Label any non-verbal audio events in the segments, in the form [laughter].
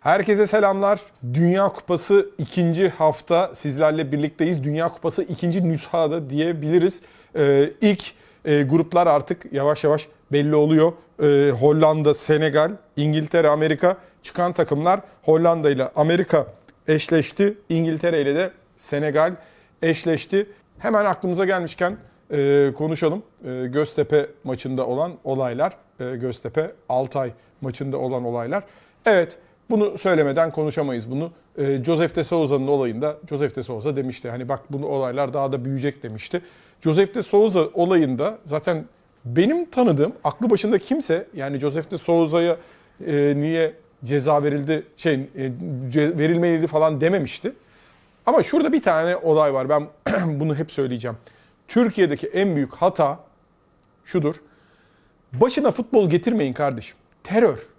Herkese selamlar. Dünya Kupası ikinci hafta sizlerle birlikteyiz. Dünya Kupası ikinci nüshada diyebiliriz. Ee, ilk e, gruplar artık yavaş yavaş belli oluyor. Ee, Hollanda, Senegal, İngiltere, Amerika çıkan takımlar Hollanda ile Amerika eşleşti. İngiltere ile de Senegal eşleşti. Hemen aklımıza gelmişken e, konuşalım. E, Göztepe maçında olan olaylar. E, Göztepe Altay maçında olan olaylar. Evet bunu söylemeden konuşamayız bunu. E, Joseph de Souza'nın olayında Joseph de Souza demişti. Hani bak bunu olaylar daha da büyüyecek demişti. Joseph de Souza olayında zaten benim tanıdığım aklı başında kimse yani Joseph de Souza'ya e, niye ceza verildi şey e, verilmeliydi falan dememişti. Ama şurada bir tane olay var. Ben [clears throat] bunu hep söyleyeceğim. Türkiye'deki en büyük hata şudur. Başına futbol getirmeyin kardeşim. Terör.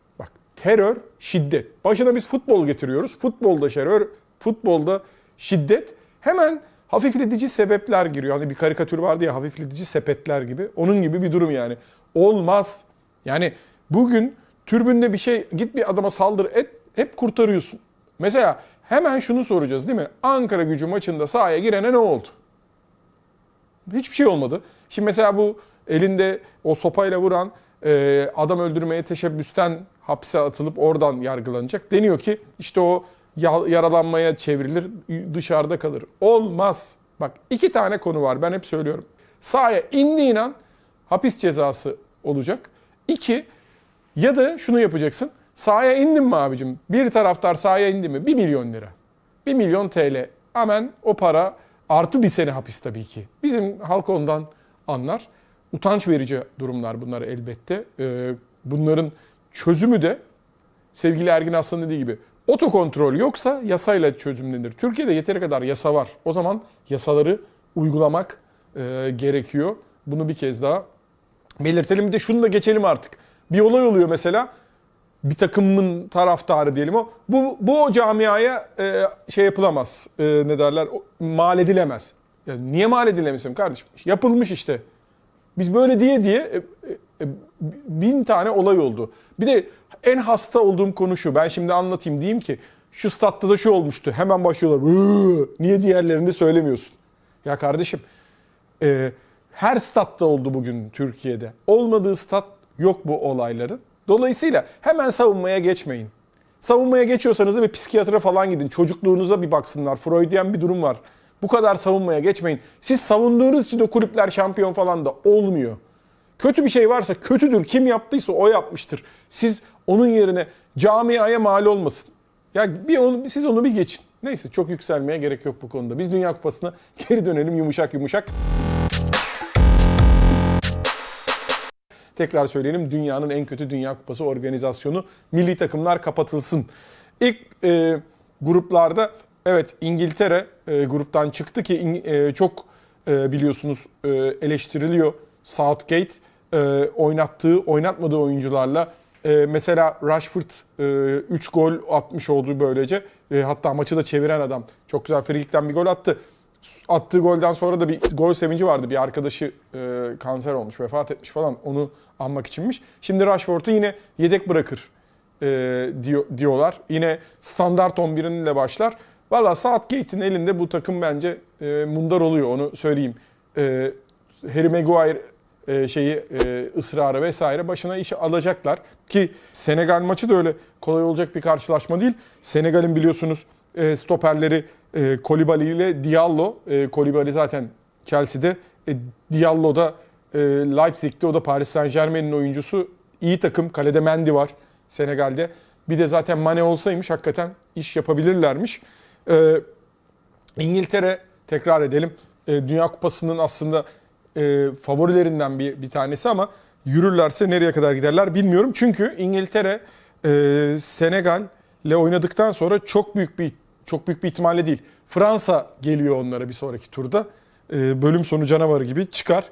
Terör, şiddet. Başına biz futbol getiriyoruz. Futbolda terör, futbolda şiddet. Hemen hafifletici sebepler giriyor. Hani bir karikatür vardı ya hafifletici sepetler gibi. Onun gibi bir durum yani. Olmaz. Yani bugün türbünde bir şey git bir adama saldır et hep kurtarıyorsun. Mesela hemen şunu soracağız değil mi? Ankara gücü maçında sahaya girene ne oldu? Hiçbir şey olmadı. Şimdi mesela bu elinde o sopayla vuran e, adam öldürmeye teşebbüsten hapse atılıp oradan yargılanacak. Deniyor ki işte o ya- yaralanmaya çevrilir dışarıda kalır. Olmaz. Bak iki tane konu var ben hep söylüyorum. Sahaya indiğin an hapis cezası olacak. İki ya da şunu yapacaksın. Sahaya indin mi abicim? Bir taraftar sahaya indi mi? 1 milyon lira. 1 milyon TL. Hemen o para artı bir sene hapis tabii ki. Bizim halk ondan anlar. Utanç verici durumlar bunlar elbette. Ee, bunların çözümü de sevgili Ergin Aslan dediği gibi otokontrol yoksa yasayla çözümlenir. Türkiye'de yeteri kadar yasa var. O zaman yasaları uygulamak e, gerekiyor. Bunu bir kez daha belirtelim. Bir de şunu da geçelim artık. Bir olay oluyor mesela. Bir takımın taraftarı diyelim o. Bu, bu camiaya e, şey yapılamaz. E, ne derler? Mal edilemez. Ya niye mal edilemesin kardeşim? Yapılmış işte. Biz böyle diye diye e, e, e, bin tane olay oldu. Bir de en hasta olduğum konu şu. Ben şimdi anlatayım diyeyim ki şu statta da şu olmuştu. Hemen başlıyorlar. "Iıı, Niye diğerlerini söylemiyorsun? Ya kardeşim e, her statta oldu bugün Türkiye'de. Olmadığı stat yok bu olayların. Dolayısıyla hemen savunmaya geçmeyin. Savunmaya geçiyorsanız da bir psikiyatra falan gidin. Çocukluğunuza bir baksınlar. Freudian bir durum var. Bu kadar savunmaya geçmeyin. Siz savunduğunuz için de kulüpler şampiyon falan da olmuyor. Kötü bir şey varsa kötüdür. Kim yaptıysa o yapmıştır. Siz onun yerine camiaya mal olmasın. Ya bir onu, siz onu bir geçin. Neyse çok yükselmeye gerek yok bu konuda. Biz Dünya Kupası'na [laughs] geri dönelim yumuşak yumuşak. Tekrar söyleyelim dünyanın en kötü Dünya Kupası organizasyonu milli takımlar kapatılsın. İlk e, gruplarda evet İngiltere e, gruptan çıktı ki İng- e, çok e, biliyorsunuz e, eleştiriliyor Southgate e, oynattığı oynatmadığı oyuncularla e, mesela Rashford 3 gol atmış oldu böylece. E, hatta maçı da çeviren adam. Çok güzel frikikten bir gol attı. Attığı golden sonra da bir gol sevinci vardı. Bir arkadaşı e, kanser olmuş, vefat etmiş falan. Onu anmak içinmiş. Şimdi Rashford'u yine yedek bırakır e, diyor, diyorlar. Yine standart 11'inle başlar. Valla Southgate'in elinde bu takım bence e, mundar oluyor onu söyleyeyim. E, Harry Maguire e, şeyi e, ısrarı vesaire başına iş alacaklar. Ki Senegal maçı da öyle kolay olacak bir karşılaşma değil. Senegal'in biliyorsunuz e, stoperleri e, Kolibali ile Diallo. E, Kolibali zaten Chelsea'de. E, Diallo da e, Leipzig'te. O da Paris Saint Germain'in oyuncusu. İyi takım. Kalede Mendy var Senegal'de. Bir de zaten Mane olsaymış hakikaten iş yapabilirlermiş. E, İngiltere tekrar edelim. E, Dünya Kupası'nın aslında e, favorilerinden bir, bir tanesi ama yürürlerse nereye kadar giderler bilmiyorum. Çünkü İngiltere e, Senegal ile oynadıktan sonra çok büyük bir çok büyük bir ihtimalle değil. Fransa geliyor onlara bir sonraki turda. E, bölüm sonu canavarı gibi çıkar.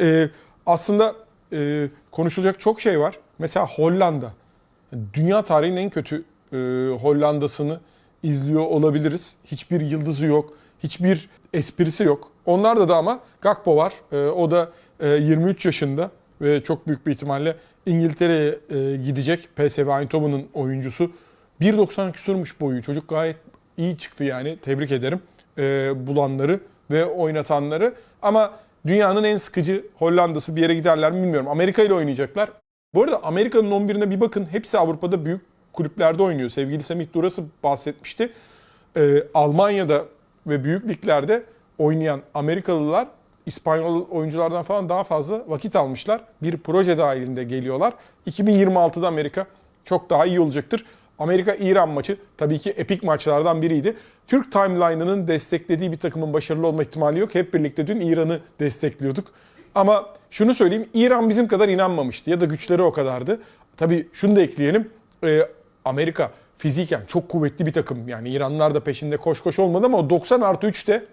E, aslında e, konuşulacak çok şey var. Mesela Hollanda. Dünya tarihinin en kötü e, Hollanda'sını izliyor olabiliriz. Hiçbir yıldızı yok. Hiçbir esprisi yok. Onlarda da ama Gakpo var. E, o da e, 23 yaşında ve çok büyük bir ihtimalle İngiltere'ye e, gidecek. PSV Eindhoven'ın oyuncusu. 1.90 küsurmuş boyu. Çocuk gayet iyi çıktı yani. Tebrik ederim e, bulanları ve oynatanları. Ama dünyanın en sıkıcı Hollanda'sı bir yere giderler mi bilmiyorum. Amerika ile oynayacaklar. Bu arada Amerika'nın 11'ine bir bakın. Hepsi Avrupa'da büyük kulüplerde oynuyor. Sevgili Semih Durası bahsetmişti. Ee, Almanya'da ve büyük liglerde oynayan Amerikalılar İspanyol oyunculardan falan daha fazla vakit almışlar. Bir proje dahilinde geliyorlar. 2026'da Amerika çok daha iyi olacaktır. Amerika-İran maçı tabii ki epik maçlardan biriydi. Türk timeline'ının desteklediği bir takımın başarılı olma ihtimali yok. Hep birlikte dün İran'ı destekliyorduk. Ama şunu söyleyeyim, İran bizim kadar inanmamıştı ya da güçleri o kadardı. Tabii şunu da ekleyelim, Ee, Amerika fiziken çok kuvvetli bir takım. Yani İranlılar da peşinde koş koş olmadı ama o 90 artı 3'te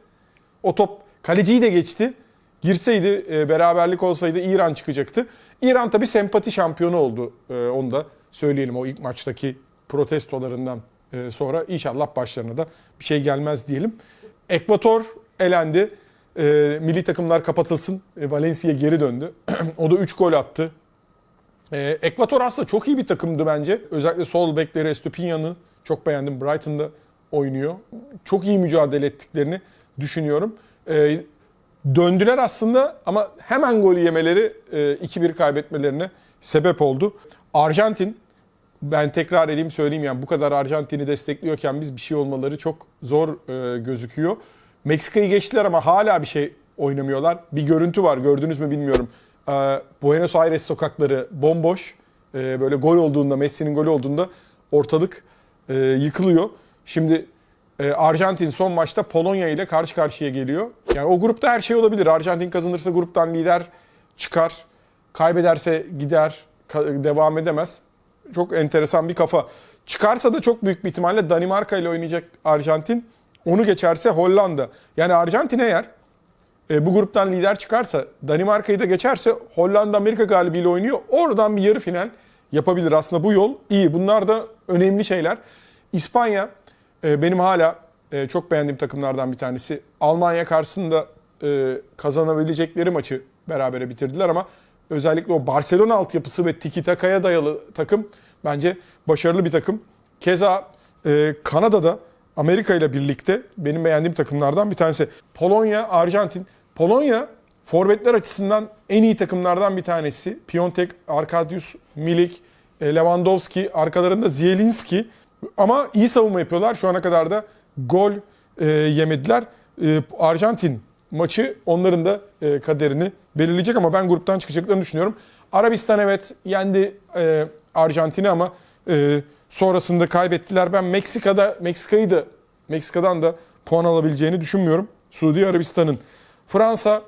o top kaleciyi de geçti. Girseydi, e, beraberlik olsaydı İran çıkacaktı. İran tabii sempati şampiyonu oldu. E, onu da söyleyelim o ilk maçtaki protestolarından e, sonra. inşallah başlarına da bir şey gelmez diyelim. Ekvator elendi. E, milli takımlar kapatılsın. Valencia geri döndü. [clears throat] o da 3 gol attı. Ee, Ekvator aslında çok iyi bir takımdı bence. Özellikle sol bekleri Estupiñan'ı çok beğendim. Brighton'da oynuyor. Çok iyi mücadele ettiklerini düşünüyorum. Ee, döndüler aslında ama hemen golü yemeleri e, 2-1 kaybetmelerine sebep oldu. Arjantin ben tekrar edeyim söyleyeyim yani bu kadar Arjantin'i destekliyorken biz bir şey olmaları çok zor e, gözüküyor. Meksika'yı geçtiler ama hala bir şey oynamıyorlar. Bir görüntü var gördünüz mü bilmiyorum. Ee, Buenos Aires sokakları bomboş. Ee, böyle gol olduğunda, Messi'nin golü olduğunda ortalık e, yıkılıyor. Şimdi e, Arjantin son maçta Polonya ile karşı karşıya geliyor. Yani o grupta her şey olabilir. Arjantin kazanırsa gruptan lider çıkar. Kaybederse gider, devam edemez. Çok enteresan bir kafa. Çıkarsa da çok büyük bir ihtimalle Danimarka ile oynayacak Arjantin. Onu geçerse Hollanda. Yani Arjantin eğer e, bu gruptan lider çıkarsa, Danimarka'yı da geçerse Hollanda Amerika galibiyle oynuyor. Oradan bir yarı final yapabilir. Aslında bu yol iyi. Bunlar da önemli şeyler. İspanya e, benim hala e, çok beğendiğim takımlardan bir tanesi. Almanya karşısında e, kazanabilecekleri maçı berabere bitirdiler ama özellikle o Barcelona altyapısı ve tiki takaya dayalı takım bence başarılı bir takım. Keza e, Kanada'da Amerika ile birlikte benim beğendiğim takımlardan bir tanesi. Polonya, Arjantin. Polonya forvetler açısından en iyi takımlardan bir tanesi. Piontek, Arkadiusz Milik, e, Lewandowski, arkalarında Zielinski. Ama iyi savunma yapıyorlar. Şu ana kadar da gol e, yemediler. E, Arjantin maçı onların da e, kaderini belirleyecek ama ben gruptan çıkacaklarını düşünüyorum. Arabistan evet yendi e, Arjantin'i ama e, sonrasında kaybettiler. Ben Meksika'da Meksika'yı da Meksika'dan da puan alabileceğini düşünmüyorum. Suudi Arabistan'ın. Fransa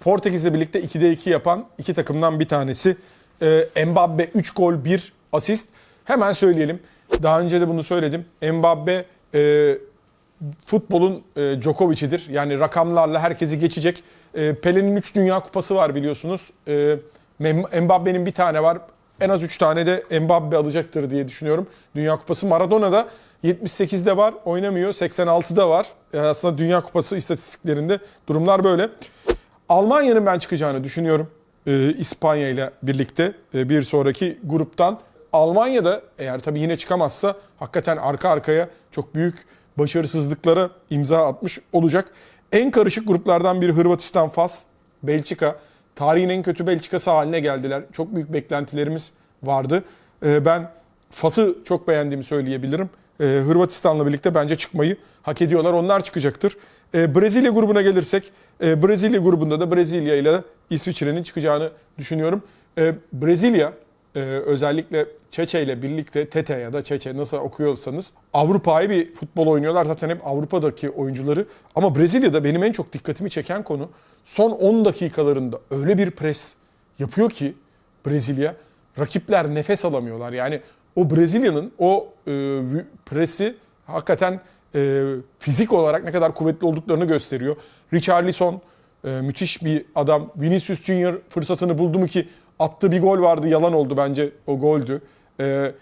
Portekiz'le birlikte 2'de 2 yapan iki takımdan bir tanesi. E, Mbappe 3 gol 1 asist. Hemen söyleyelim. Daha önce de bunu söyledim. Mbappe e, futbolun e, Djokovic'idir. Yani rakamlarla herkesi geçecek. E, Pele'nin 3 Dünya Kupası var biliyorsunuz. E, Mbappe'nin bir tane var. En az 3 tane de Mbappe alacaktır diye düşünüyorum. Dünya Kupası Maradona'da 78'de var oynamıyor. 86'da var. E, aslında Dünya Kupası istatistiklerinde durumlar böyle. Almanya'nın ben çıkacağını düşünüyorum. E, İspanya ile birlikte e, bir sonraki gruptan. Almanya'da eğer tabii yine çıkamazsa hakikaten arka arkaya çok büyük başarısızlıklara imza atmış olacak. En karışık gruplardan biri Hırvatistan, Fas, Belçika. Tarihin en kötü Belçikası haline geldiler. Çok büyük beklentilerimiz vardı. Ee, Ben Fas'ı çok beğendiğimi söyleyebilirim. Ee, Hırvatistan'la birlikte bence çıkmayı hak ediyorlar. Onlar çıkacaktır. Ee, Brezilya grubuna gelirsek, e, Brezilya grubunda da Brezilya ile İsviçre'nin çıkacağını düşünüyorum. Ee, Brezilya e, özellikle Çeçe ile birlikte Tete ya da Çeçe nasıl okuyorsanız Avrupa'yı bir futbol oynuyorlar. Zaten hep Avrupa'daki oyuncuları. Ama Brezilya'da benim en çok dikkatimi çeken konu son 10 dakikalarında öyle bir pres yapıyor ki Brezilya rakipler nefes alamıyorlar. Yani o Brezilya'nın o e, presi hakikaten e, fizik olarak ne kadar kuvvetli olduklarını gösteriyor. Richarlison e, müthiş bir adam. Vinicius Junior fırsatını buldu mu ki attığı bir gol vardı yalan oldu bence o goldü. E,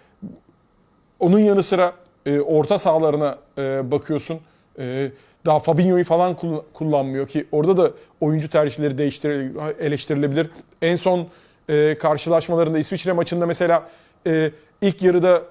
onun yanı sıra e, orta sahalarına e, bakıyorsun. E, daha Fabinho'yu falan kull- kullanmıyor ki orada da oyuncu tercihleri eleştirilebilir. En son e, karşılaşmalarında İsviçre maçında mesela e, ilk yarıda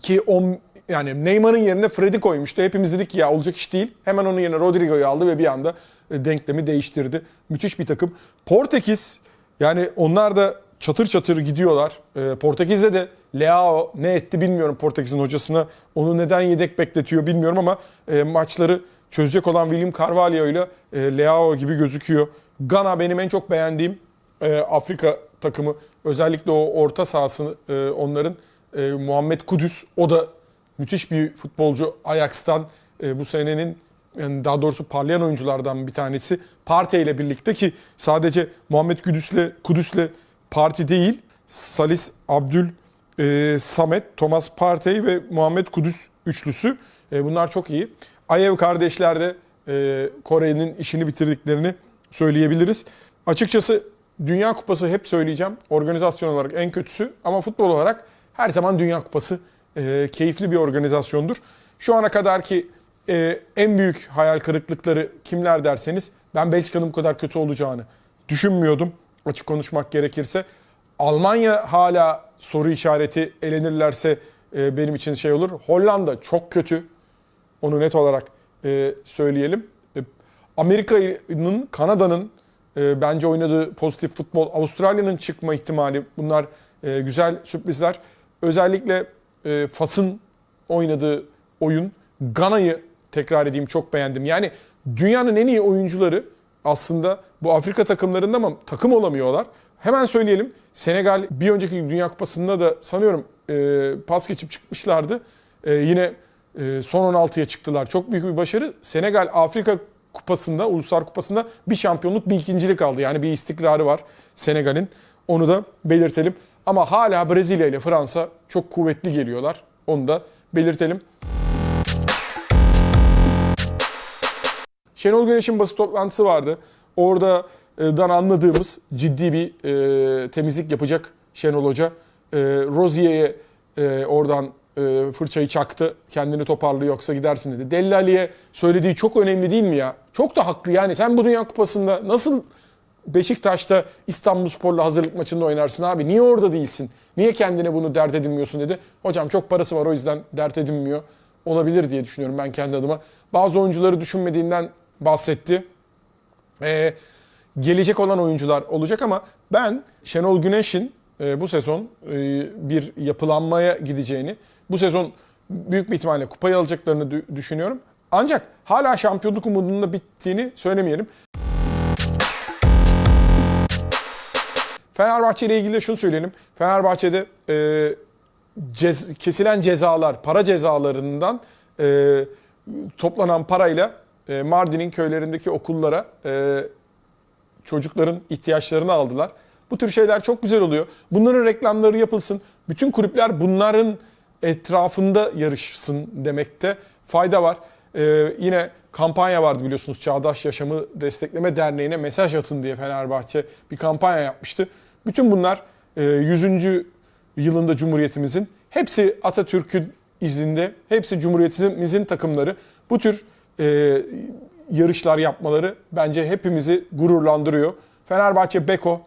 Ki o yani Neymar'ın yerine Fred'i koymuştu. Hepimiz dedik ki ya olacak iş değil. Hemen onun yerine Rodrigo'yu aldı ve bir anda e, denklemi değiştirdi. Müthiş bir takım. Portekiz yani onlar da çatır çatır gidiyorlar. E, Portekiz'de de Leao ne etti bilmiyorum Portekiz'in hocasına. Onu neden yedek bekletiyor bilmiyorum ama e, maçları çözecek olan William Carvalho ile Leao gibi gözüküyor. Gana benim en çok beğendiğim Afrika takımı. Özellikle o orta sahasını e, onların e, Muhammed Kudüs o da müthiş bir futbolcu Ajax'tan e, bu senenin yani daha doğrusu parlayan oyunculardan bir tanesi. Partey ile birlikte ki sadece Muhammed Kudüs'le Kudüs'le Parti değil Salis Abdül e, Samet, Thomas Partey ve Muhammed Kudüs üçlüsü. E, bunlar çok iyi. Ayev kardeşler de e, Kore'nin işini bitirdiklerini söyleyebiliriz. Açıkçası Dünya Kupası hep söyleyeceğim. Organizasyon olarak en kötüsü ama futbol olarak her zaman Dünya Kupası e, keyifli bir organizasyondur. Şu ana kadar ki e, en büyük hayal kırıklıkları kimler derseniz ben Belçika'nın bu kadar kötü olacağını düşünmüyordum açık konuşmak gerekirse. Almanya hala soru işareti elenirlerse e, benim için şey olur. Hollanda çok kötü. Onu net olarak e, söyleyelim. E, Amerika'nın, Kanada'nın e, bence oynadığı pozitif futbol, Avustralya'nın çıkma ihtimali bunlar e, güzel sürprizler. Özellikle e, Fas'ın oynadığı oyun, Gana'yı tekrar edeyim çok beğendim. Yani dünyanın en iyi oyuncuları aslında bu Afrika takımlarında ama takım olamıyorlar. Hemen söyleyelim. Senegal bir önceki Dünya Kupası'nda da sanıyorum e, pas geçip çıkmışlardı. E, yine e, son 16'ya çıktılar. Çok büyük bir başarı. Senegal Afrika Kupası'nda, Uluslar Kupası'nda bir şampiyonluk, bir ikincilik aldı. Yani bir istikrarı var Senegal'in. Onu da belirtelim. Ama hala Brezilya ile Fransa çok kuvvetli geliyorlar. Onu da belirtelim. Şenol Güneş'in basın toplantısı vardı. Oradan anladığımız ciddi bir e, temizlik yapacak Şenol Hoca. E, Rozier'e e, oradan e, fırçayı çaktı. Kendini toparlıyor yoksa gidersin dedi. Dellali'ye söylediği çok önemli değil mi ya? Çok da haklı yani. Sen bu Dünya Kupası'nda nasıl Beşiktaş'ta İstanbulspor'la hazırlık maçında oynarsın abi? Niye orada değilsin? Niye kendine bunu dert edinmiyorsun dedi. Hocam çok parası var o yüzden dert edinmiyor. Olabilir diye düşünüyorum ben kendi adıma. Bazı oyuncuları düşünmediğinden bahsetti. Ee, gelecek olan oyuncular olacak ama ben Şenol Güneş'in e, bu sezon e, bir yapılanmaya gideceğini, bu sezon büyük bir ihtimalle kupayı alacaklarını dü- düşünüyorum. Ancak hala şampiyonluk umudunun da bittiğini söylemeyelim. Fenerbahçe ile ilgili de şunu söyleyelim. Fenerbahçe'de e, cez- kesilen cezalar, para cezalarından e, toplanan parayla e, Mardin'in köylerindeki okullara e, çocukların ihtiyaçlarını aldılar. Bu tür şeyler çok güzel oluyor. Bunların reklamları yapılsın. Bütün kulüpler bunların etrafında yarışsın demekte fayda var. Ee, yine kampanya vardı biliyorsunuz Çağdaş Yaşamı Destekleme Derneği'ne mesaj atın diye Fenerbahçe bir kampanya yapmıştı. Bütün bunlar e, 100. yılında Cumhuriyetimizin hepsi Atatürk'ün izinde, hepsi Cumhuriyetimizin takımları. Bu tür e, yarışlar yapmaları bence hepimizi gururlandırıyor. Fenerbahçe Beko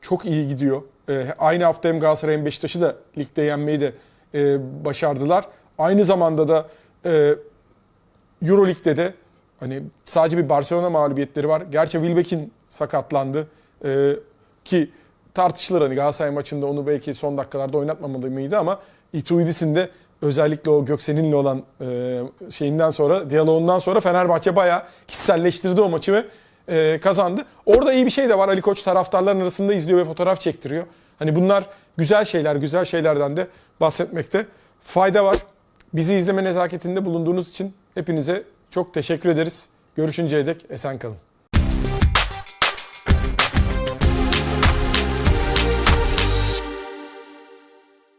çok iyi gidiyor. E, aynı hafta hem Galatasaray hem Beşiktaş'ı da ligde yenmeyi de e, başardılar. Aynı zamanda da e, Euroleague'de de hani sadece bir Barcelona mağlubiyetleri var. Gerçi Wilbeck'in sakatlandı. E, ki tartışılır hani Galatasaray maçında onu belki son dakikalarda oynatmamalı mıydı ama Ituidis'in de özellikle o Göksen'inle olan e, şeyinden sonra, diyaloğundan sonra Fenerbahçe bayağı kişiselleştirdi o maçı ve e, kazandı. Orada iyi bir şey de var. Ali Koç taraftarların arasında izliyor ve fotoğraf çektiriyor. Hani bunlar güzel şeyler, güzel şeylerden de bahsetmekte fayda var. Bizi izleme nezaketinde bulunduğunuz için hepinize çok teşekkür ederiz. Görüşünceye dek esen kalın.